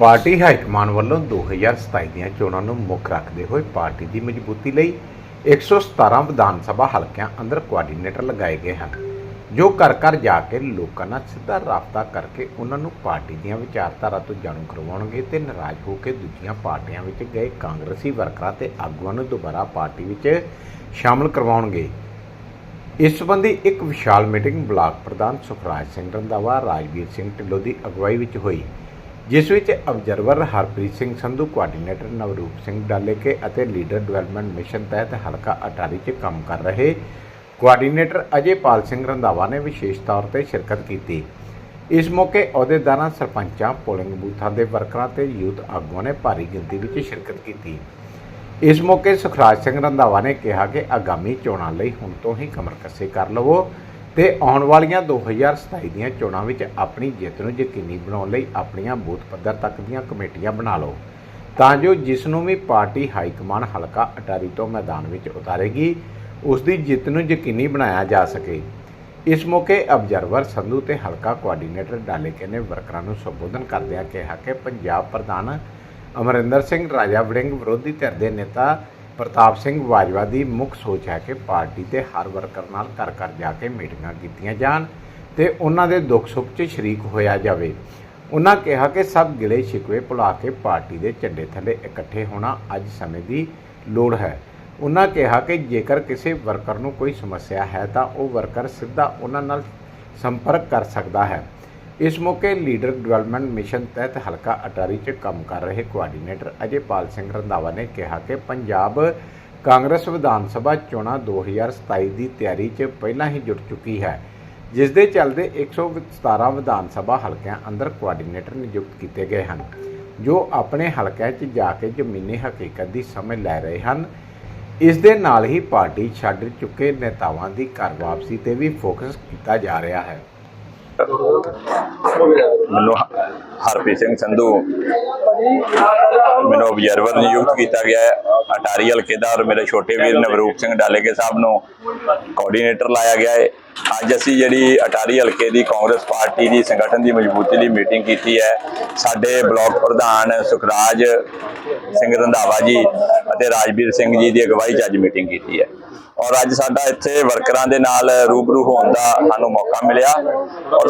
Party high command ਵੱਲੋਂ 2027 ਦੀਆਂ ਚੋਣਾਂ ਨੂੰ ਮੁੱਖ ਰੱਖਦੇ ਹੋਏ ਪਾਰਟੀ ਦੀ ਮਜ਼ਬੂਤੀ ਲਈ 117 ਵਿਧਾਨ ਸਭਾ ਹਲਕਿਆਂ ਅੰਦਰ ਕੋਆਰਡੀਨੇਟਰ ਲਗਾਏ ਗਏ ਹਨ, ਜੋ ਘਰ ਘਰ ਜਾ ਕੇ ਲੋਕਾਂ ਨਾਲ ਸਿੱਧਾ ਰਾਬਤਾ ਕਰਕੇ ਉਹਨਾਂ ਨੂੰ ਪਾਰਟੀ ਦੀਆਂ ਵਿਚਾਰਧਾਰਾ ਤੋਂ ਜਾਣੂ ਕਰਵਾਉਣਗੇ ਤੇ ਨਾਰਾਜ਼ ਹੋ ਕੇ ਦੂਜੀਆਂ ਪਾਰਟੀਆਂ ਵਿੱਚ ਗਏ ਕਾਂਗਰਸੀ ਵਰਕਰਾਂ ਤੇ ਆਗੂਆਂ ਨੂੰ ਦੁਬਾਰਾ ਪਾਰਟੀ ਵਿੱਚ ਸ਼ਾਮਲ ਕਰਵਾਉਣਗੇ। ਇਸ ਸੰਬੰਧੀ ਇੱਕ ਵਿਸ਼ਾਲ ਮੀਟਿੰਗ ਬਲਾਕ ਪ੍ਰਧਾਨ ਸੁਖਰਾਜ ਸਿੰਘ ਰੰਧਾਵਾ, ਰਾਜਵੀਰ ਸਿੰਘ ਢਿੱਲੋਂ ਦੀ ਅਗਵਾਈ ਵਿੱਚ ਹੋਈ। ਜਿਸ ਵਿੱਚ ਅਬਜ਼ਰਵਰ ਹਰਪ੍ਰੀਤ ਸਿੰਘ ਸੰਧੂ ਕੋਆਰਡੀਨੇਟਰ ਨਵਰੂਪ ਸਿੰਘ ਡਾਲੇਕੇ ਅਤੇ ਲੀਡਰ ਡਿਵੈਲਪਮੈਂਟ ਮਿਸ਼ਨ ਤਹਿਤ ਹਲਕਾ ਅਟਾਰੀ 'ਚ ਕੰਮ ਕਰ ਰਹੇ ਕੋਆਰਡੀਨੇਟਰ ਅਜੇਪਾਲ ਸਿੰਘ ਰੰਧਾਵਾ ਨੇ ਵਿਸ਼ੇਸ਼ ਤੌਰ ਤੇ ਸ਼ਿਰਕਤ ਕੀਤੀ। ਇਸ ਮੌਕੇ ਅਹੁਦੇਦਾਰਾਂ, ਸਰਪੰਚਾਂ, ਪੋਲਿੰਗ ਬੂਥਾਂ ਦੇ ਵਰਕਰਾਂ ਤੇ ਯੂਥ ਆਗੂਆਂ ਨੇ ਭਾਰੀ ਗਿਣਤੀ ਵਿੱਚ ਸ਼ਿਰਕਤ ਕੀਤੀ। ਇਸ ਮੌਕੇ ਸੁਖਰਾਜ ਸਿੰਘ ਰੰਧਾਵਾ ਨੇ ਕਿਹਾ ਕਿ ਆਗਾਮੀ ਚੋਣਾਂ ਲਈ ਹੁਣ ਤੋਂ ਹੀ ਕਮਰ ਕੱਸੇ ਕਰ ਲਵੋ। ਤੇ ਆਉਣ ਵਾਲੀਆਂ 2027 ਦੀਆਂ ਚੋਣਾਂ ਵਿੱਚ ਆਪਣੀ ਜਿੱਤ ਨੂੰ ਯਕੀਨੀ ਬਣਾਉਣ ਲਈ ਆਪਣੀਆਂ ਬੂਥ ਪੱਧਰ ਤੱਕ ਦੀਆਂ ਕਮੇਟੀਆਂ ਬਣਾ ਲਓ। ਤਾਂ ਜੋ ਜਿਸ ਨੂੰ ਵੀ ਪਾਰਟੀ ਹਾਈ ਕਮਾਂਡ ਹਲਕਾ ਅਟਾਰੀ ਤੋਂ ਮੈਦਾਨ ਵਿੱਚ ਉਤਾਰੇਗੀ, ਉਸ ਦੀ ਜਿੱਤ ਨੂੰ ਯਕੀਨੀ ਬਣਾਇਆ ਜਾ ਸਕੇ। ਇਸ ਮੌਕੇ ਅਬਜ਼ਰਵਰ ਸੰਧੂ ਤੇ ਹਲਕਾ ਕੋਆਰਡੀਨੇਟਰ ਡਾਲੇਕੇ ਨੇ ਵਰਕਰਾਂ ਨੂੰ ਸੰਬੋਧਨ ਕਰਦਿਆਂ ਕਿਹਾ ਕਿ ਪੰਜਾਬ ਪ੍ਰਧਾਨ ਅਮਰਿੰਦਰ ਸਿੰਘ ਰਾਜਾ ਵੜਿੰਗ ਵਿਰੋਧੀ ਧਿਰ ਦੇ ਨੇਤਾ ਪ੍ਰਤਾਪ ਸਿੰਘ ਬਾਜਵਾ ਦੀ ਮੁੱਖ ਸੋਚ ਹੈ ਕਿ ਪਾਰਟੀ ਤੇ ਹਰ ਵਰਕਰ ਨਾਲ ਘਰ ਘਰ ਜਾ ਕੇ ਮੀਟਿੰਗਾਂ ਕੀਤੀਆਂ ਜਾਣ ਤੇ ਉਹਨਾਂ ਦੇ ਦੁੱਖ ਸੁੱਖ 'ਚ ਸ਼ਰੀਕ ਹੋਇਆ ਜਾਵੇ। ਉਹਨਾਂ ਕਿਹਾ ਕਿ ਸਭ ਗਿਲੇ ਸ਼ਿਕਵੇ ਭੁਲਾ ਕੇ ਪਾਰਟੀ ਦੇ ਝੰਡੇ ਥੱਲੇ ਇਕੱਠੇ ਹੋਣਾ ਅੱਜ ਸਮੇਂ ਦੀ ਲੋੜ ਹੈ। ਉਹਨਾਂ ਕਿਹਾ ਕਿ ਜੇਕਰ ਕਿਸੇ ਵਰਕਰ ਨੂੰ ਕੋਈ ਸਮੱਸਿਆ ਹੈ ਤਾਂ ਉਹ ਵਰਕਰ ਸਿੱਧਾ ਉਹਨਾਂ ਨਾਲ ਸੰਪਰਕ ਕਰ ਸਕਦਾ ਹੈ। ਇਸ ਮੌਕੇ ਲੀਡਰ ਡਿਵੈਲਪਮੈਂਟ ਮਿਸ਼ਨ ਤਹਿਤ ਹਲਕਾ ਅਟਾਰੀ 'ਚ ਕੰਮ ਕਰ ਰਹੇ ਕੋਆਰਡੀਨੇਟਰ ਅਜੇਪਾਲ ਸਿੰਘ ਰੰਧਾਵਾ ਨੇ ਕਿਹਾ ਕਿ ਪੰਜਾਬ ਕਾਂਗਰਸ ਵਿਧਾਨ ਸਭਾ ਚੋਣਾਂ 2027 ਦੀ ਤਿਆਰੀ 'ਚ ਪਹਿਲਾਂ ਹੀ ਜੁਟ ਚੁੱਕੀ ਹੈ, ਜਿਸ ਦੇ ਚੱਲਦੇ 117 ਵਿਧਾਨ ਸਭਾ ਹਲਕਿਆਂ ਅੰਦਰ ਕੋਆਰਡੀਨੇਟਰ ਨਿਯੁਕਤ ਕੀਤੇ ਗਏ ਹਨ, ਜੋ ਆਪਣੇ ਹਲਕਿਆਂ 'ਚ ਜਾ ਕੇ ਜ਼ਮੀਨੀ ਹਕੀਕਤ ਦੀ ਸਮਝ ਲੈ ਰਹੇ ਹਨ। ਇਸ ਦੇ ਨਾਲ ਹੀ ਪਾਰਟੀ ਛੱਡ ਚੁੱਕੇ ਨੇਤਾਵਾਂ ਦੀ ਘਰ ਵਾਪਸੀ ਤੇ ਵੀ ਫੋਕਸ ਕੀਤਾ ਜਾ ਰਿਹਾ ਹੈ। ਮੈਨੂੰ ਹਰਪ੍ਰੀਤ ਸਿੰਘ ਸੰਧੂ। ਮੈਨੂੰ ਆਬਜ਼ਰਵਰ ਨਿਯੁਕਤ ਕੀਤਾ ਗਿਆ ਹੈ। ਅਟਾਰੀ ਹਲਕੇ ਦਾ ਔਰ ਮੇਰੇ ਛੋਟੇ ਵੀਰ ਨਵਰੂਪ ਸਿੰਘ ਡਾਲੇਕੇ ਸਾਹਿਬ ਨੂੰ ਕੋਆਰਡੀਨੇਟਰ ਲਾਇਆ ਗਿਆ ਹੈ। ਅੱਜ ਅਸੀਂ ਜਿਹੜੀ ਅਟਾਰੀ ਹਲਕੇ ਦੀ ਕਾਂਗਰਸ ਪਾਰਟੀ ਦੀ ਸੰਗਠਨ ਦੀ ਮਜ਼ਬੂਤੀ ਲਈ ਮੀਟਿੰਗ ਕੀਤੀ ਹੈ, ਸਾਡੇ ਬਲਾਕ ਪ੍ਰਧਾਨ ਸੁਖਰਾਜ ਸਿੰਘ ਰੰਧਾਵਾ ਜੀ ਅਤੇ ਰਾਜਵੀਰ ਸਿੰਘ ਜੀ ਦੀ ਅਗਵਾਈ 'ਚ ਅੱਜ ਮੀਟਿੰਗ ਕੀਤੀ ਹੈ। ਔਰ ਅੱਜ ਸਾਡਾ ਇੱਥੇ ਵਰਕਰਾਂ ਦੇ ਨਾਲ ਰੂਬਰੂ ਹੋਣ ਦਾ ਸਾਨੂੰ ਮੌਕਾ ਮਿਲਿਆ। ਔਰ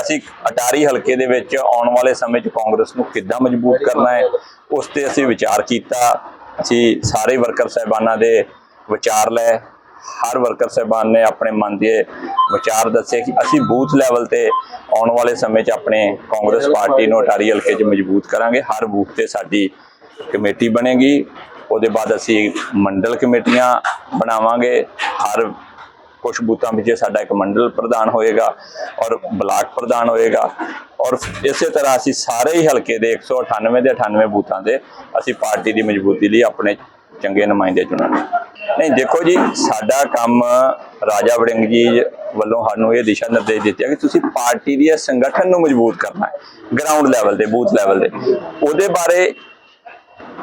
ਅਸੀਂ ਅਟਾਰੀ ਹਲਕੇ ਦੇ ਵਿੱਚ ਆਉਣ ਵਾਲੇ ਸਮੇਂ 'ਚ ਕਾਂਗਰਸ ਨੂੰ ਕਿੱਦਾਂ ਮਜ਼ਬੂਤ ਕਰਨਾ ਹੈ, ਉਸ ਤੇ ਅਸੀਂ ਵਿਚਾਰ ਕੀਤਾ। ਅਸੀਂ ਸਾਰੇ ਵਰਕਰ ਸਹਿਬਾਨਾਂ ਦੇ ਵਿਚਾਰ ਲਏ। ਹਰ ਵਰਕਰ ਸਹਿਬਾਨ ਨੇ ਆਪਣੇ ਮਨ ਦੇ ਵਿਚਾਰ ਦੱਸੇ ਕਿ ਅਸੀਂ ਬੂਥ ਲੈਵਲ ਤੇ ਆਉਣ ਵਾਲੇ ਸਮੇਂ 'ਚ ਆਪਣੇ ਕਾਂਗਰਸ ਪਾਰਟੀ ਨੂੰ ਅਟਾਰੀ ਹਲਕੇ 'ਚ ਮਜ਼ਬੂਤ ਕਰਾਂਗੇ। ਹਰ ਬੂਥ ਤੇ ਸਾਡੀ ਕਮੇਟੀ ਬਣੇਗੀ। ਉਹਦੇ ਬਾਅਦ ਅਸੀਂ ਮੰਡਲ ਕਮੇਟੀਆਂ ਬਣਾਵਾਂਗੇ। ਹਰ ਕੁਝ ਬੂਥਾਂ ਵਿੱਚ ਸਾਡਾ ਇੱਕ ਮੰਡਲ ਪ੍ਰਧਾਨ ਹੋਏਗਾ ਔਰ ਬਲਾਕ ਪ੍ਰਧਾਨ ਹੋਏਗਾ। ਔਰ ਇਸੇ ਤਰ੍ਹਾਂ ਅਸੀਂ ਸਾਰੇ ਹੀ ਹਲਕੇ ਦੇ 198 ਦੇ 98 ਬੂਥਾਂ ਦੇ ਅਸੀਂ ਪਾਰਟੀ ਦੀ ਮਜ਼ਬੂਤੀ ਲਈ ਆਪਣੇ ਚੰਗੇ ਨੁਮਾਇੰਦੇ ਚੁਣਾਂਗੇ। ਨਹੀਂ, ਦੇਖੋ ਜੀ, ਸਾਡਾ ਕੰਮ ਰਾਜਾ ਵੜਿੰਗ ਜੀ ਵੱਲੋਂ ਸਾਨੂੰ ਇਹ ਦਿਸ਼ਾ ਨਿਰਦੇਸ਼ ਦਿੱਤੇ ਕਿ ਤੁਸੀਂ ਪਾਰਟੀ ਦੀ ਇਸ ਸੰਗਠਨ ਨੂੰ ਮਜ਼ਬੂਤ ਕਰਨਾ ਹੈ ਗਰਾਊਂਡ ਲੈਵਲ ਤੇ ਬੂਥ ਲੈਵਲ ਤੇ ਉਹਦੇ ਬਾਰੇ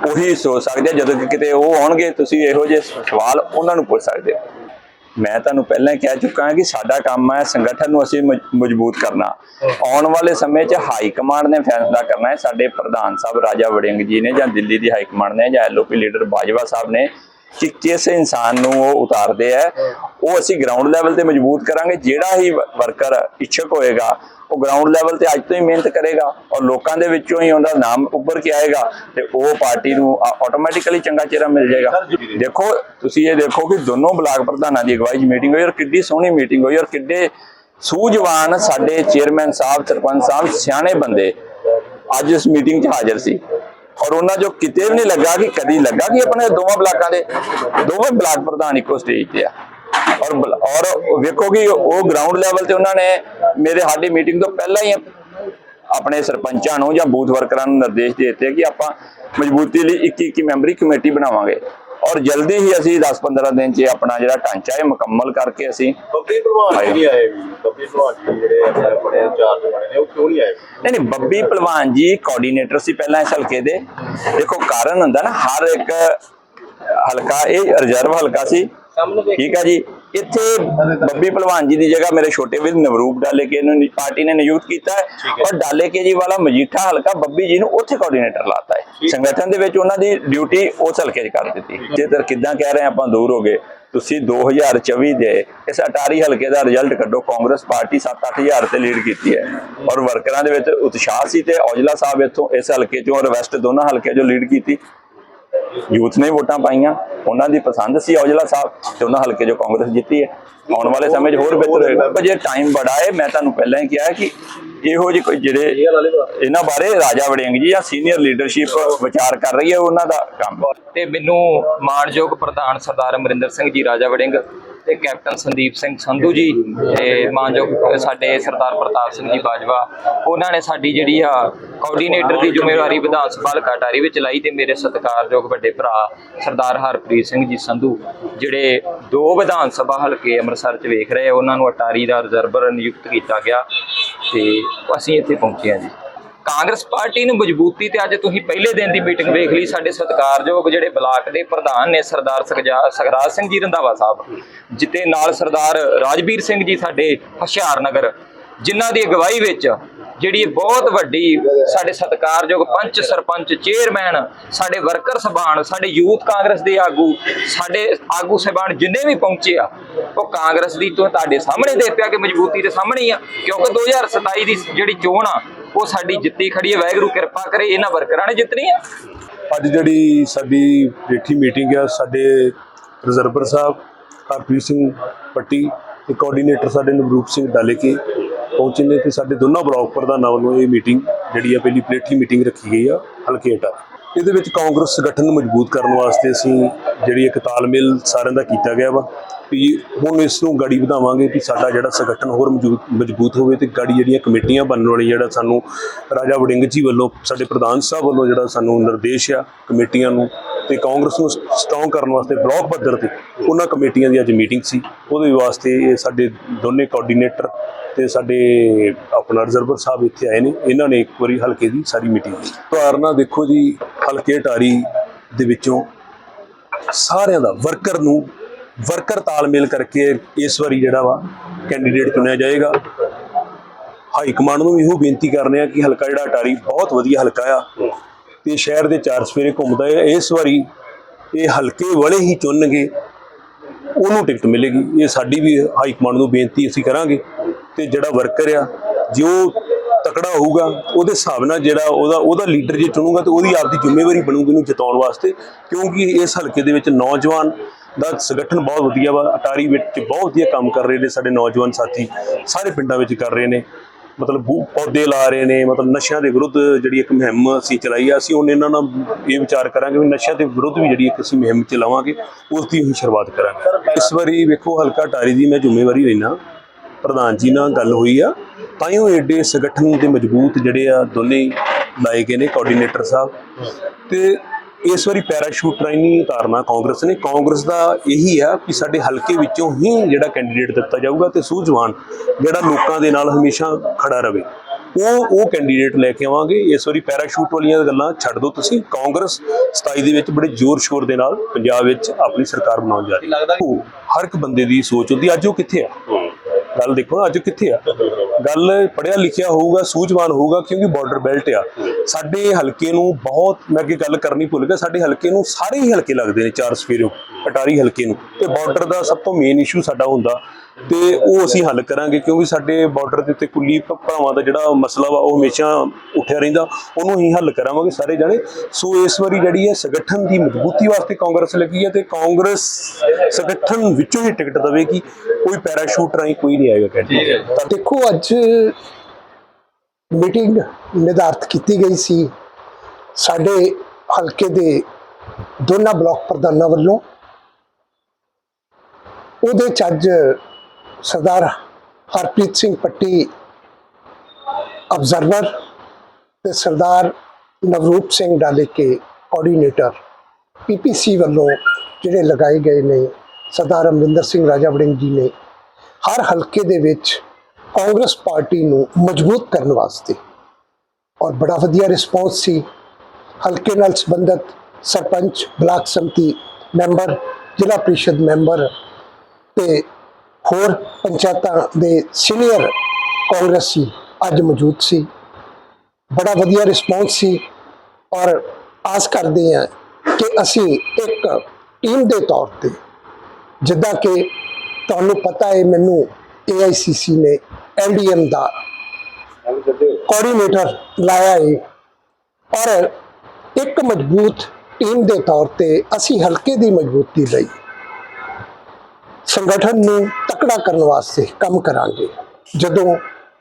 ਉਹੀ ਸੋਚ ਸਕਦੇ ਆ, ਜਦੋਂ ਕਿ ਕਿਤੇ ਉਹ ਆਉਣਗੇ, ਤੁਸੀਂ ਇਹੋ ਜਿਹੇ ਸਵਾਲ ਉਹਨਾਂ ਨੂੰ ਪੁੱਛ ਸਕਦੇ ਹੋ ਮੈਂ ਤੁਹਾਨੂੰ ਪਹਿਲਾਂ ਹੀ ਕਹਿ ਚੁੱਕਾ ਹਾਂ ਕਿ ਸਾਡਾ ਕੰਮ ਹੈ ਸੰਗਠਨ ਨੂੰ ਅਸੀਂ ਮਜ਼ਬੂਤ ਕਰਨਾ। ਆਉਣ ਵਾਲੇ ਸਮੇਂ 'ਚ ਹਾਈ ਕਮਾਂਡ ਨੇ ਫੈਸਲਾ ਕਰਨਾ ਹੈ। ਸਾਡੇ ਪ੍ਰਧਾਨ ਸਾਹਿਬ ਰਾਜਾ ਵੜਿੰਗ ਜੀ ਨੇ ਜਾਂ ਦਿੱਲੀ ਦੀ ਹਾਈ ਕਮਾਂਡ ਨੇ ਜਾਂ ਐਲਓਪੀ ਲੀਡਰ ਬਾਜਵਾ ਸਾਹਿਬ ਨੇ ਕਿਸ ਇਨਸਾਨ ਨੂੰ ਉਹ ਉਤਾਰਦੇ ਆ ਉਹ ਅਸੀਂ ਗਰਾਊਂਡ ਲੈਵਲ ਤੇ ਮਜ਼ਬੂਤ ਕਰਾਂਗੇ ਜਿਹੜਾ ਹੀ ਵਰਕਰ ਇੱਛੁਕ ਹੋਏਗਾ ਉਹ ਗਰਾਊਂਡ ਲੈਵਲ ਤੇ ਅੱਜ ਤੋਂ ਹੀ ਮਿਹਨਤ ਕਰੇਗਾ ਔਰ ਲੋਕਾਂ ਦੇ ਵਿੱਚੋਂ ਹੀ ਉਹਦਾ ਨਾਮ ਉੱਭਰ ਕੇ ਆਏਗਾ ਤੇ ਉਹ ਪਾਰਟੀ ਨੂੰ ਆਟੋਮੈਟਿਕਲੀ ਚੰਗਾ ਚਿਹਰਾ ਮਿਲ ਜਾਏਗਾ। ਦੇਖੋ ਤੁਸੀਂ ਇਹ ਦੇਖੋ ਕਿ ਦੋਨੋਂ ਬਲਾਕ ਪ੍ਰਧਾਨਾਂ ਦੀ ਅਗਵਾਈ 'ਚ ਮੀਟਿੰਗ ਹੋਈ ਔਰ ਕਿੱਡੀ ਸੋਹਣੀ ਮੀਟਿੰਗ ਹੋਈ ਔਰ ਕਿੱਡੇ ਸੂਝਵਾਨ ਸਾਡੇ ਚੇਅਰਮੈਨ ਸਾਹਿਬ ਸਰਪੰਚ ਸਾਹਿਬ ਸਿਆਣੇ ਬੰਦੇ ਅੱਜ ਇਸ ਮੀਟਿੰਗ 'ਚ ਹਾਜ਼ਰ ਸੀ। ਔਰ ਉਹਨਾਂ ਜੋ ਕਿਤੇ ਵੀ ਨਹੀਂ ਲੱਗਾ ਕਿ ਕਦੀ ਲੱਗਾ ਕਿ ਆਪਣੇ ਦੋਵਾਂ ਬਲਾਕਾਂ ਦੇ, ਦੋਵੇਂ ਬਲਾਕ ਪ੍ਰਧਾਨ ਇੱਕੋ ਸਟੇਜ ਤੇ ਆ। ਔਰ ਔਰ ਵੇਖੋ ਕਿ ਉਹ ਗਰਾਊਂਡ ਲੈਵਲ ਤੇ ਉਹਨਾਂ ਨੇ ਮੇਰੇ ਸਾਡੀ ਮੀਟਿੰਗ ਤੋਂ ਪਹਿਲਾਂ ਹੀ ਆਪਣੇ ਸਰਪੰਚਾਂ ਨੂੰ ਜਾਂ ਬੂਥ ਵਰਕਰਾਂ ਨੂੰ ਨਿਰਦੇਸ਼ ਦੇ ਦਿੱਤੇ ਕਿ ਆਪਾਂ ਮਜ਼ਬੂਤੀ ਲਈ 21 21 ਮੈਂਬਰੀ ਕਮੇਟੀ ਬਣਾਵਾਂਗੇ। ਔਰ ਜਲਦੀ ਹੀ ਅਸੀਂ 10-15 ਦਿਨ 'ਚ ਆਪਣਾ ਜਿਹੜਾ ਢਾਂਚਾ ਹੈ ਮੁਕੰਮਲ ਕਰਕੇ ਅਸੀਂ ਬੱਬੀ ਭਲਵਾਨ ਜੀ ਆਏ ਵੀ। ਬੱਬੀ ਭਲਵਾਨ ਜੀ ਜਿਹੜੇ ਆਪਣੇ ਆਪਣੇ ਚਾਰਜ ਬਣੇ ਨੇ ਉਹ ਕਿਉਂ ਨਹੀਂ ਆਏ? ਨਹੀਂ ਨਹੀਂ ਬੱਬੀ ਪਹਿਲਵਾਨ ਜੀ ਕੋਆਰਡੀਨੇਟਰ ਸੀ ਪਹਿਲਾਂ ਇਸ ਹਲਕੇ ਦੇ। ਦੇਖੋ ਕਾਰਨ ਹੁੰਦਾ ਨਾ ਹਰ ਇੱਕ ਹਲਕਾ ਇਹ ਰਿਜ਼ਰਵ ਹਲਕਾ ਸੀ। ਠੀਕ ਹੈ ਜੀ। ਇੱਥੇ ਬੱਬੀ ਭਲਵਾਨ ਜੀ ਦੀ ਜਗ੍ਹਾ ਮੇਰੇ ਛੋਟੇ ਵੀਰ ਨਵਰੂਪ ਡਾਲੇ ਕੇ ਨੂੰ ਪਾਰਟੀ ਨੇ ਨਿਯੁਕਤ ਕੀਤਾ ਹੈ। ਔਰ ਡਾਲੇ ਕੇ ਜੀ ਵਾਲਾ ਮਜੀਠਾ ਹਲਕਾ ਬੱਬੀ ਜੀ ਨੂੰ ਉੱਥੇ ਕੋਆਰਡੀਨੇਟਰ ਲਾਤਾ ਹੈ। ਸੰਗਠਨ ਦੇ ਵਿੱਚ ਉਹਨਾਂ ਦੀ ਡਿਊਟੀ ਉਸ ਹਲਕੇ 'ਚ ਕਰ ਦਿੱਤੀ। ਜੇਕਰ ਕਿੱਦਾਂ ਕਹਿ ਰਹੇ ਆਪਾਂ ਦੂਰ ਹੋ ਗਏ। ਤੁਸੀਂ 2024 ਦੇ ਇਸ ਅਟਾਰੀ ਹਲਕੇ ਦਾ ਰਿਜ਼ਲਟ ਕੱਢੋ। ਕਾਂਗਰਸ ਪਾਰਟੀ 7-8000 ਤੇ ਲੀਡ ਕੀਤੀ ਹੈ। ਔਰ ਵਰਕਰਾਂ ਦੇ ਵਿੱਚ ਉਤਸ਼ਾਹ ਸੀ ਤੇ ਔਜਲਾ ਸਾਹਿਬ ਇੱਥੋਂ ਇਸ ਹਲਕੇ ਚੋਂ ਔਰ ਵੈਸਟ ਦੋਨਾਂ ਹਲਕੇ ਚੋਂ ਲੀਡ ਕੀਤੀ। ਯੂਥ ਨੇ ਵੋਟਾਂ ਪਾਈਆਂ, ਉਹਨਾਂ ਦੀ ਪਸੰਦ ਸੀ ਔਜਲਾ ਸਾਹਿਬ ਤੇ ਉਹਨਾਂ ਹਲਕੇ ਜੋ ਕਾਂਗਰਸ ਜਿੱਤੀ ਹੈ। ਆਉਣ ਵਾਲੇ ਸਮੇਂ 'ਚ ਹੋਰ ਬਿਹਤਰ ਹੋਏਗਾ। ਪਰ ਜੇ ਟਾਈਮ ਬੜਾ ਹੈ, ਮੈਂ ਤੁਹਾਨੂੰ ਪਹਿਲਾਂ ਹੀ ਕਿਹਾ ਕਿ ਇਹੋ ਜਿਹੇ ਕੋਈ ਜਿਹੜੇ ਇਹਨਾਂ ਬਾਰੇ ਰਾਜਾ ਵੜਿੰਗ ਜੀ ਜਾਂ ਸੀਨੀਅਰ ਲੀਡਰਸ਼ਿਪ ਵਿਚਾਰ ਕਰ ਰਹੀ ਹੈ, ਉਹਨਾਂ ਦਾ ਕੰਮ। ਤੇ ਮੈਨੂੰ ਮਾਣਯੋਗ ਪ੍ਰਧਾਨ ਸਰਦਾਰ ਅਮਰਿੰਦਰ ਸਿੰਘ ਜੀ, ਰਾਜਾ ਵੜਿੰਗ ਤੇ ਕੈਪਟਨ ਸੰਦੀਪ ਸਿੰਘ ਸੰਧੂ ਜੀ ਤੇ ਮਾਨਯੋਗ ਸਾਡੇ ਸਰਦਾਰ ਪ੍ਰਤਾਪ ਸਿੰਘ ਜੀ ਬਾਜਵਾ, ਉਹਨਾਂ ਨੇ ਸਾਡੀ ਜਿਹੜੀ ਆ ਕੋਆਰਡੀਨੇਟਰ ਦੀ ਜ਼ਿੰਮੇਵਾਰੀ ਵਿਧਾਨ ਸਭਾ ਹਲਕਾ ਅਟਾਰੀ ਵਿੱਚ ਲਾਈ ਤੇ ਮੇਰੇ ਸਤਿਕਾਰਯੋਗ ਵੱਡੇ ਭਰਾ ਸਰਦਾਰ ਹਰਪ੍ਰੀਤ ਸਿੰਘ ਜੀ ਸੰਧੂ, ਜਿਹੜੇ ਦੋ ਵਿਧਾਨ ਸਭਾ ਹਲਕੇ ਅੰਮ੍ਰਿਤਸਰ 'ਚ ਵੇਖ ਰਹੇ ਉਹਨਾਂ ਨੂੰ ਅਟਾਰੀ ਦਾ ਰਿਜ਼ਰਵਰ ਨਿਯੁਕਤ ਕੀਤਾ ਗਿਆ ਤੇ ਅਸੀਂ ਇੱਥੇ ਪਹੁੰਚੇ ਹਾਂ ਜੀ। ਕਾਂਗਰਸ ਪਾਰਟੀ ਨੂੰ ਮਜ਼ਬੂਤੀ ਤੇ ਅੱਜ ਤੁਸੀਂ ਪਹਿਲੇ ਦਿਨ ਦੀ ਮੀਟਿੰਗ ਵੇਖ ਲਈ, ਸਾਡੇ ਸਤਿਕਾਰਯੋਗ ਜਿਹੜੇ ਬਲਾਕ ਦੇ ਪ੍ਰਧਾਨ ਨੇ ਸਰਦਾਰ ਸਗਜਾ- ਸਗਰਾਜ ਸਿੰਘ ਜੀ ਰੰਧਾਵਾ ਸਾਹਿਬ ਜਿੱਤੇ ਨਾਲ ਸਰਦਾਰ ਰਾਜਵੀਰ ਸਿੰਘ ਜੀ ਸਾਡੇ ਹੁਸ਼ਿਆਰਨਗਰ, ਜਿਨ੍ਹਾਂ ਦੀ ਅਗਵਾਈ ਵਿੱਚ ਜਿਹੜੀ ਬਹੁਤ ਵੱਡੀ ਸਾਡੇ ਸਤਿਕਾਰਯੋਗ ਪੰਚ ਸਰਪੰਚ ਚੇਅਰਮੈਨ ਸਾਡੇ ਵਰਕਰ ਸਭਾਨ ਸਾਡੇ ਯੂਥ ਕਾਂਗਰਸ ਦੇ ਆਗੂ, ਸਾਡੇ ਆਗੂ ਸਭਾਨ ਜਿੰਨੇ ਵੀ ਪਹੁੰਚੇ ਆ, ਉਹ ਕਾਂਗਰਸ ਦੀ ਤੋਂ ਤੁਹਾਡੇ ਸਾਹਮਣੇ ਦੇ ਪਿਆ ਕਿ ਮਜ਼ਬੂਤੀ ਦੇ ਸਾਹਮਣੇ ਹੀ ਆ, ਕਿਉਂਕਿ 2027 ਦੀ ਜਿਹੜੀ ਚੋਣ ਆ ਉਹ ਸਾਡੀ ਜਿੱਤੀ ਖੜੀ ਹੈ, ਵਾਹਿਗੁਰੂ ਕਿਰਪਾ ਕਰੇ, ਇਹਨਾਂ ਵਰਕਰਾਂ ਨੇ ਜਿੱਤਣੀ ਆ ਅੱਜ ਜਿਹੜੀ ਸਾਡੀ ਬੈਠੀ ਮੀਟਿੰਗ ਹੈ, ਸਾਡੇ ਰਿਜ਼ਰਵਰ ਸਾਹਿਬ, ਹਰਪ੍ਰੀਤ ਸਿੰਘ ਪੱਟੀ, ਤੇ ਕੋਆਰਡੀਨੇਟਰ ਸਾਡੇ ਨਵਰੂਪ ਸਿੰਘ ਡਾਲੇਕੇ ਪਹੁੰਚੇ ਨੇ, ਤੇ ਸਾਡੇ ਦੋਨਾਂ ਬਲਾਕ ਪ੍ਰਧਾਨਾਂ ਵੱਲੋਂ ਇਹ ਮੀਟਿੰਗ ਜਿਹੜੀ ਆ ਪਹਿਲੀ ਪਲੇਠੀ ਮੀਟਿੰਗ ਰੱਖੀ ਗਈ ਆ ਹਲਕੇ ਅਟਾ ਇਹਦੇ ਵਿੱਚ ਕਾਂਗਰਸ ਸੰਗਠਨ ਨੂੰ ਮਜ਼ਬੂਤ ਕਰਨ ਵਾਸਤੇ ਅਸੀਂ ਜਿਹੜੀ ਇੱਕ ਤਾਲਮੇਲ ਸਾਰਿਆਂ ਦਾ ਕੀਤਾ ਗਿਆ ਵਾ ਵੀ ਹੁਣ ਇਸ ਨੂੰ ਗਾੜੀ ਵਧਾਵਾਂਗੇ ਕਿ ਸਾਡਾ ਜਿਹੜਾ ਸੰਗਠਨ ਹੋਰ ਮਜ਼ਬੂਤ ਮਜ਼ਬੂਤ ਹੋਵੇ ਤੇ ਗਾੜੀ ਜਿਹੜੀਆਂ ਕਮੇਟੀਆਂ ਬਣਨ ਵਾਲੀ ਜਿਹੜਾ ਸਾਨੂੰ ਰਾਜਾ ਵੜਿੰਗ ਜੀ ਵੱਲੋਂ, ਸਾਡੇ ਪ੍ਰਧਾਨ ਸਾਹਿਬ ਵੱਲੋਂ ਜਿਹੜਾ ਸਾਨੂੰ ਨਿਰਦੇਸ਼ ਆ ਕਮੇਟੀਆਂ ਨੂੰ ਤੇ ਕਾਂਗਰਸ ਨੂੰ ਸਟਰੋਂਗ ਕਰਨ ਵਾਸਤੇ ਬਲਾਕ ਪੱਧਰ ਤੇ ਉਹਨਾਂ ਕਮੇਟੀਆਂ ਦੀ ਅੱਜ ਮੀਟਿੰਗ ਸੀ। ਉਹਦੇ ਵਾਸਤੇ ਇਹ ਸਾਡੇ ਦੋਨੇ ਕੋਆਰਡੀਨੇਟਰ ਤੇ ਸਾਡੇ ਆਪਣਾ ਰਿਜ਼ਰਵਰ ਸਾਹਿਬ ਇੱਥੇ ਆਏ ਨੇ। ਇਹਨਾਂ ਨੇ ਇੱਕ ਵਾਰੀ ਹਲਕੇ ਦੀ ਸਾਰੀ ਮੀਟਿੰਗ ਕੀਤੀ। ਦੇਖੋ ਜੀ, ਹਲਕੇ ਟਾਰੀ ਦੇ ਵਿੱਚੋਂ ਸਾਰਿਆਂ ਦਾ ਵਰਕਰ ਨੂੰ ਵਰਕਰ ਤਾਲਮੇਲ ਕਰਕੇ ਇਸ ਵਾਰੀ ਜਿਹੜਾ ਵਾ ਕੈਂਡੀਡੇਟ ਚੁਣਿਆ ਜਾਏਗਾ। ਹਾਈ ਕਮਾਂਡ ਨੂੰ ਵੀ ਇਹੋ ਬੇਨਤੀ ਕਰਨੇ ਆ ਕਿ ਹਲਕਾ ਜਿਹੜਾ ਅਟਾਰੀ ਬਹੁਤ ਵਧੀਆ ਹਲਕਾ ਆ ਤੇ ਸ਼ਹਿਰ ਦੇ ਚਾਰ ਸਵੇਰੇ ਘੁੰਮਦਾ ਹੈ ਇਸ ਵਾਰੀ ਇਹ ਹਲਕੇ ਵਾਲੇ ਹੀ ਚੁਣਨਗੇ, ਉਹਨੂੰ ਟਿਕਟ ਮਿਲੇਗੀ। ਇਹ ਸਾਡੀ ਵੀ ਹਾਈ ਕਮਾਂਡ ਨੂੰ ਬੇਨਤੀ ਅਸੀਂ ਕਰਾਂਗੇ ਤੇ ਜਿਹੜਾ ਵਰਕਰ ਆ, ਜੋ ਤਕੜਾ ਹੋਊਗਾ, ਉਹਦੇ ਹਿਸਾਬ ਨਾਲ ਜਿਹੜਾ ਉਹਦਾ ਉਹਦਾ ਲੀਡਰ ਜੇ ਚੁਣੂਗਾ ਤੇ ਉਹਦੀ ਆਪਦੀ ਜ਼ਿੰਮੇਵਾਰੀ ਬਣੂਗੀ ਉਹਨੂੰ ਜਿਤਾਉਣ ਵਾਸਤੇ, ਕਿਉਂਕਿ ਇਸ ਹਲਕੇ ਦੇ ਵਿੱਚ ਨੌਜਵਾਨ ਦਾ ਸੰਗਠਨ ਬਹੁਤ ਵਧੀਆ ਵਾ। ਅਟਾਰੀ ਵਿੱਚ ਬਹੁਤ ਵਧੀਆ ਕੰਮ ਕਰ ਰਹੇ ਨੇ ਸਾਡੇ ਨੌਜਵਾਨ ਸਾਥੀ। ਸਾਰੇ ਪਿੰਡਾਂ ਵਿੱਚ ਕਰ ਰਹੇ ਨੇ। ਮਤਲਬ ਪੌਦੇ ਲਾ ਰਹੇ ਨੇ। ਮਤਲਬ ਨਸ਼ਿਆਂ ਦੇ ਵਿਰੁੱਧ ਜਿਹੜੀ ਇੱਕ ਮੁਹਿੰਮ ਅਸੀਂ ਚਲਾਈ ਆ ਅਸੀਂ ਹੁਣ ਇਹਨਾਂ ਨਾਲ ਇਹ ਵਿਚਾਰ ਕਰਾਂਗੇ ਵੀ ਨਸ਼ਿਆਂ ਦੇ ਵਿਰੁੱਧ ਵੀ ਜਿਹੜੀ ਇੱਕ ਅਸੀਂ ਮੁਹਿੰਮ ਚਲਾਵਾਂਗੇ ਉਸ ਦੀ ਹੀ ਸ਼ੁਰੂਆਤ ਕਰਾਂਗੇ। ਇਸ ਵਾਰੀ ਵੇਖੋ ਹਲਕਾ ਟਾਰੀ ਦੀ ਮੈਂ ਜ਼ਿੰਮੇਵਾਰੀ ਲੈਣਾ ਪ੍ਰਧਾਨ ਜੀ ਨਾਲ ਗੱਲ ਹੋਈ ਆ। ਤਾਂ ਹੀ ਉਹ ਏਡੇ ਸੰਗਠਨ ਦੇ ਮਜ਼ਬੂਤ ਜਿਹੜੇ ਆ ਦੋਨੇ ਲਾਏ ਗਏ ਨੇ ਕੋਆਰਡੀਨੇਟਰ ਸਾਹਿਬ। ਤੇ ਇਸ ਵਾਰੀ ਪੈਰਾਸ਼ੂਟ ਰਾਹੀਂ ਨਹੀਂ ਉਤਾਰਨਾ ਕਾਂਗਰਸ ਨੇ। ਕਾਂਗਰਸ ਦਾ ਇਹੀ ਆ ਕਿ ਸਾਡੇ ਹਲਕੇ ਵਿੱਚੋਂ ਹੀ ਜਿਹੜਾ ਕੈਂਡੀਡੇਟ ਦਿੱਤਾ ਜਾਊਗਾ ਤੇ ਸੂਝਵਾਨ ਜਿਹੜਾ ਲੋਕਾਂ ਦੇ ਨਾਲ ਹਮੇਸ਼ਾ ਖੜਾ ਰਵੇ ਉਹ ਉਹ ਕੈਂਡੀਡੇਟ ਲੈ ਕੇ ਆਵਾਂਗੇ। ਇਸ ਵਾਰੀ ਪੈਰਾਸ਼ੂਟ ਵਾਲੀਆਂ ਗੱਲਾਂ ਛੱਡ ਦਿਓ ਤੁਸੀਂ। ਕਾਂਗਰਸ 27 ਦੇ ਵਿੱਚ ਬੜੇ ਜ਼ੋਰ ਸ਼ੋਰ ਦੇ ਨਾਲ ਪੰਜਾਬ ਵਿੱਚ ਆਪਣੀ ਸਰਕਾਰ ਬਣਾਉਣ ਜਾ ਰਹੀ ਹੈ। ਹਰ ਇੱਕ ਬੰਦੇ ਦੀ ਸੋਚ ਹੁੰਦੀ ਅੱਜ ਉਹ ਕਿੱਥੇ ਆ? ਗੱਲ ਦੇਖੋ ਅੱਜ ਕਿੱਥੇ ਆ? ਗੱਲ ਪੜਿਆ ਲਿਖਿਆ ਹੋਊਗਾ, ਸੂਝਵਾਨ ਹੋਊਗਾ, ਕਿਉਂਕਿ ਬਾਰਡਰ ਬੈਲਟ ਆ। ਸਾਡੇ ਹਲਕੇ ਨੂੰ ਬਹੁਤ, ਮੈਂ ਅੱਗੇ ਗੱਲ ਕਰਨੀ ਭੁੱਲ ਗਿਆ, ਸਾਡੇ ਹਲਕੇ ਨੂੰ ਸਾਰੇ ਹੀ ਹਲਕੇ ਲੱਗਦੇ ਨੇ ਚਾਰ ਸਫੇਰੋ ਅਟਾਰੀ ਹਲਕੇ ਨੂੰ। ਤੇ ਬਾਰਡਰ ਦਾ ਸਭ ਤੋਂ ਮੇਨ ਇਸ਼ੂ ਸਾਡਾ ਹੁੰਦਾ ਤੇ ਉਹ ਅਸੀਂ ਹੱਲ ਕਰਾਂਗੇ, ਕਿਉਂਕਿ ਸਾਡੇ ਬਾਰਡਰ ਦੇ ਉੱਤੇ ਕੁੱਲੀ ਭਰਾਵਾਂ ਦਾ ਜਿਹੜਾ ਮਸਲਾ ਵਾ, ਉਹ ਹਮੇਸ਼ਾ ਉੱਠਿਆ ਰਹਿੰਦਾ। ਉਹਨੂੰ ਹੀ ਹੱਲ ਕਰਾਵਾਂਗੇ ਸਾਰੇ ਜਾਣੇ। ਸੋ ਇਸ ਵਾਰੀ ਜਿਹੜੀ ਹੈ ਸੰਗਠਨ ਦੀ ਮਜ਼ਬੂਤੀ ਵਾਸਤੇ ਕਾਂਗਰਸ ਲੱਗੀ ਹੈ ਤੇ ਕਾਂਗਰਸ ਸੰਗਠਨ ਵਿੱਚੋਂ ਹੀ ਟਿਕਟ ਦੇਵੇਗੀ। ਕੋਈ ਪੈਰਾਸ਼ੂਟ ਰਾਹੀਂ ਕੋਈ ਨਹੀਂ ਆਏਗਾ ਕਹਿੰਦੇ ਤਾਂ ਦੇਖੋ, ਅੱਜ ਮੀਟਿੰਗ ਨਿਰਧਾਰਤ ਕੀਤੀ ਗਈ ਸੀ। ਸਾਡੇ ਹਲਕੇ ਦੇ ਦੋਨਾਂ ਬਲਾਕ ਪ੍ਰਧਾਨਾਂ ਵੱਲੋਂ। ਉਹਦੇ ਚ ਅੱਜ ਸਰਦਾਰ ਹਰਪ੍ਰੀਤ ਸਿੰਘ ਪੱਟੀ ਅਬਜ਼ਰਵਰ ਤੇ Sardar Navroop Singh Dalleke coordinator PPC ਵੱਲੋਂ ਜਿਹੜੇ ਲਗਾਏ ਗਏ ਨੇ, ਸਰਦਾਰ ਅਮਰਿੰਦਰ ਸਿੰਘ ਰਾਜਾ ਵੜਿੰਗ ਜੀ ਨੇ, ਹਰ ਹਲਕੇ ਦੇ ਵਿੱਚ ਕਾਂਗਰਸ ਪਾਰਟੀ ਨੂੰ ਮਜ਼ਬੂਤ ਕਰਨ ਵਾਸਤੇ। ਔਰ ਬੜਾ ਵਧੀਆ ਰਿਸਪੌਂਸ ਸੀ। ਹਲਕੇ ਨਾਲ ਸੰਬੰਧਿਤ ਸਰਪੰਚ ਬਲਾਕ ਸੰਮਤੀ ਮੈਂਬਰ, ਜ਼ਿਲ੍ਹਾ ਪ੍ਰੀਸ਼ਦ ਮੈਂਬਰ ਤੇ ਹੋਰ ਪੰਚਾਇਤਾਂ ਦੇ ਸੀਨੀਅਰ ਕਾਂਗਰਸੀ ਅੱਜ ਮੌਜੂਦ ਸੀ। ਬੜਾ ਵਧੀਆ ਰਿਸਪੌਂਸ ਸੀ ਔਰ ਆਸ ਕਰਦੇ ਹਾਂ ਕਿ ਅਸੀਂ ਇੱਕ ਟੀਮ ਦੇ ਤੌਰ ਤੇ, ਜਿੱਦਾਂ ਕਿ ਤੁਹਾਨੂੰ ਪਤਾ ਹੈ, ਮੈਨੂੰ AICC ਨੇ LDM ਦਾ ਕੋਆਰਡੀਨੇਟਰ ਲਾਇਆ ਹੈ। ਔਰ ਇੱਕ ਮਜ਼ਬੂਤ ਟੀਮ ਦੇ ਤੌਰ ਤੇ ਅਸੀਂ ਹਲਕੇ ਦੀ ਮਜ਼ਬੂਤੀ ਲਈ ਸੰਗਠਨ ਨੂੰ ਤਕੜਾ ਕਰਨ ਵਾਸਤੇ ਕੰਮ ਕਰਾਂਗੇ। ਜਦੋਂ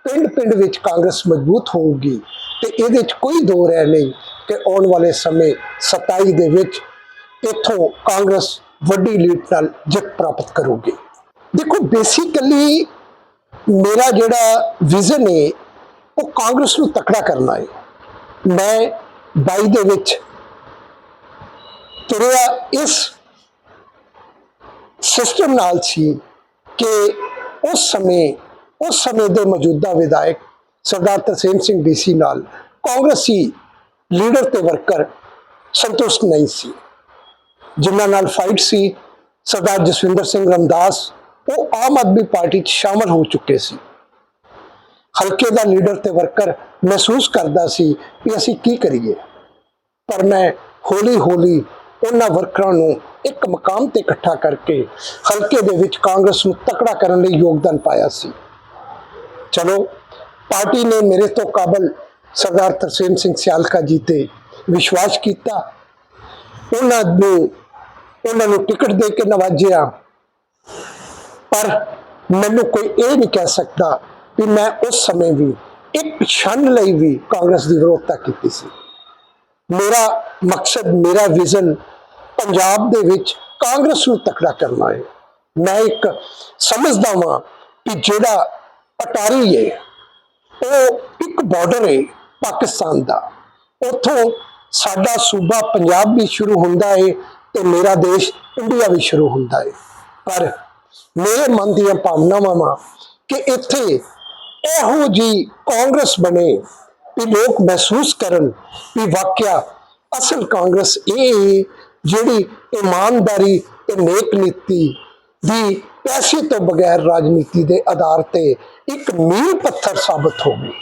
ਪਿੰਡ-ਪਿੰਡ ਵਿੱਚ ਕਾਂਗਰਸ ਮਜ਼ਬੂਤ ਹੋਊਗੀ ਤੇ ਇਹਦੇ 'ਚ ਕੋਈ ਦੋ ਰਹਿ ਨਹੀਂ ਕਿ ਆਉਣ ਵਾਲੇ ਸਮੇਂ 27 ਦੇ ਵਿੱਚ ਇੱਥੋਂ ਕਾਂਗਰਸ ਵੱਡੀ ਲੀਡ ਨਾਲ ਜਿੱਤ ਪ੍ਰਾਪਤ ਕਰੂਗੀ। ਦੇਖੋ ਬੇਸਿਕਲੀ ਮੇਰਾ ਜਿਹੜਾ ਵਿਜ਼ਨ ਹੈ ਉਹ ਕਾਂਗਰਸ ਨੂੰ ਤਕੜਾ ਕਰਨਾ ਹੈ ਮੈਂ 22 ਦੇ ਵਿੱਚ ਤੁਰਿਆ ਇਸ ਸਿਸਟਮ ਨਾਲ ਸੀ ਕਿ ਉਸ ਸਮੇਂ ਉਸ ਸਮੇਂ ਦੇ ਮੌਜੂਦਾ ਵਿਧਾਇਕ ਸਰਦਾਰ ਤਰਸੇਮ ਸਿੰਘ ਡੀਸੀ ਨਾਲ ਕਾਂਗਰਸੀ ਲੀਡਰ ਤੇ ਵਰਕਰ ਸੰਤੁਸ਼ਟ ਨਹੀਂ ਸੀ। ਜਿਨ੍ਹਾਂ ਨਾਲ ਫਾਈਟ ਸੀ, ਸਰਦਾਰ ਜਸਵਿੰਦਰ ਸਿੰਘ ਰਮਦਾਸ, ਉਹ ਆਮ ਆਦਮੀ ਪਾਰਟੀ 'ਚ ਸ਼ਾਮਲ ਹੋ ਚੁੱਕੇ ਸੀ। ਹਲਕੇ ਦਾ ਲੀਡਰ ਤੇ ਵਰਕਰ ਮਹਿਸੂਸ ਕਰਦਾ ਸੀ ਕਿ ਅਸੀਂ ਕੀ ਕਰੀਏ। ਪਰ ਮੈਂ ਹੌਲੀ ਹੌਲੀ ਉਹਨਾਂ ਵਰਕਰਾਂ ਨੂੰ ਇੱਕ ਮਕਾਮ ਤੇ ਇਕੱਠਾ ਕਰਕੇ ਹਲਕੇ ਦੇ ਵਿੱਚ ਕਾਂਗਰਸ ਨੂੰ ਤਕੜਾ ਕਰਨ ਲਈ ਯੋਗਦਾਨ ਪਾਇਆ ਸੀ। ਚਲੋ, ਪਾਰਟੀ ਨੇ ਮੇਰੇ ਤੋਂ ਕਾਬਲ ਸਰਦਾਰ ਤਰਸੇਮ ਸਿੰਘ ਸਿਆਲਕਾ ਜੀ ਤੇ ਵਿਸ਼ਵਾਸ ਕੀਤਾ। ਉਹਨਾਂ ਨੂੰ ਉਹਨਾਂ ਨੂੰ ਟਿਕਟ ਦੇ ਕੇ ਨਵਾਜਿਆ। ਪਰ ਮੈਨੂੰ ਕੋਈ ਇਹ ਨਹੀਂ ਕਹਿ ਸਕਦਾ ਕਿ ਮੈਂ ਉਸ ਸਮੇਂ ਵੀ ਇੱਕ ਛਣ ਲਈ ਵੀ ਕਾਂਗਰਸ ਦੀ ਵਿਰੋਧਤਾ ਕੀਤੀ ਸੀ। ਮੇਰਾ ਮਕਸਦ, ਮੇਰਾ ਵਿਜ਼ਨ ਪੰਜਾਬ ਦੇ ਵਿੱਚ ਕਾਂਗਰਸ ਨੂੰ ਤਕੜਾ ਕਰਨਾ ਹੈ। ਮੈਂ ਇੱਕ ਸਮਝਦਾ ਹਾਂ ਕਿ ਜਿਹੜਾ ਅਟਾਰੀ ਹੈ, ਉਹ ਇੱਕ ਬਾਰਡਰ ਹੈ ਪਾਕਿਸਤਾਨ ਦਾ। ਉੱਥੋਂ ਸਾਡਾ ਸੂਬਾ ਪੰਜਾਬ ਵੀ ਸ਼ੁਰੂ ਹੁੰਦਾ ਹੈ ਤੇ ਮੇਰਾ ਦੇਸ਼ ਇੰਡੀਆ ਵੀ ਸ਼ੁਰੂ ਹੁੰਦਾ ਹੈ। ਪਰ ਮੇਰੇ ਮਨ ਦੀਆਂ ਭਾਵਨਾਵਾਂ ਵਾਂ ਕਿ ਇੱਥੇ ਇਹੋ ਜੀ ਕਾਂਗਰਸ ਬਣੇ ਵੀ ਲੋਕ ਮਹਿਸੂਸ ਕਰਨ ਵੀ ਵਾਕਿਆ ਅਸਲ ਕਾਂਗਰਸ ਇਹ ਜਿਹੜੀ ਇਮਾਨਦਾਰੀ ਤੇ ਨੇਕ ਨੀਤੀ ਦੀ ਪੈਸੇ ਤੋਂ ਬਗੈਰ ਰਾਜਨੀਤੀ ਦੇ ਆਧਾਰ ਤੇ ਇੱਕ ਮੀਲ ਪੱਥਰ ਸਾਬਤ ਹੋਵੇ।